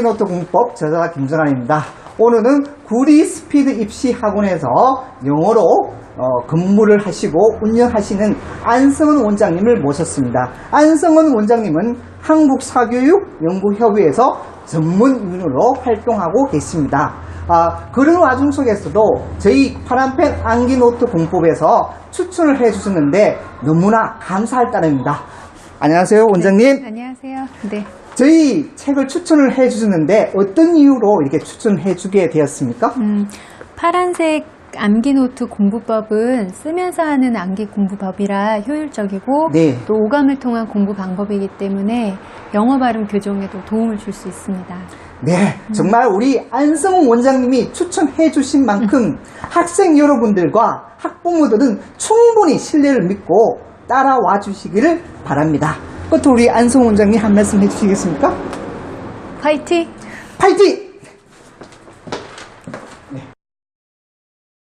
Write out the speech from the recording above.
노트 공법 저자 김정환입니다. 오늘은 구리 스피드 입시 학원에서 영어로 어, 근무를 하시고 운영하시는 안성은 원장님을 모셨습니다. 안성은 원장님은 한국사교육 연구협의회에서 전문위원으로 활동하고 계십니다. 아, 그런 와중 속에서도 저희 파란펜 암기노트 공법에서 추천을 해주셨는데 너무나 감사할 따름입니다. 안녕하세요, 원장님. 안녕하세요. 네. 저희 책을 추천을 해주셨는데 어떤 이유로 이렇게 추천해주게 되었습니까? 음, 파란색 암기 노트 공부법은 쓰면서 하는 암기 공부법이라 효율적이고 네. 또 오감을 통한 공부 방법이기 때문에 영어 발음 교정에도 도움을 줄 수 있습니다. 네, 정말 우리 안성훈 원장님이 추천해 주신 만큼 학생 여러분들과 학부모들은 충분히 신뢰를 믿고 따라와 주시기를 바랍니다. 끝으로 우리 안성훈 원장님 한 말씀 해주시겠습니까? 화이팅! 파이팅!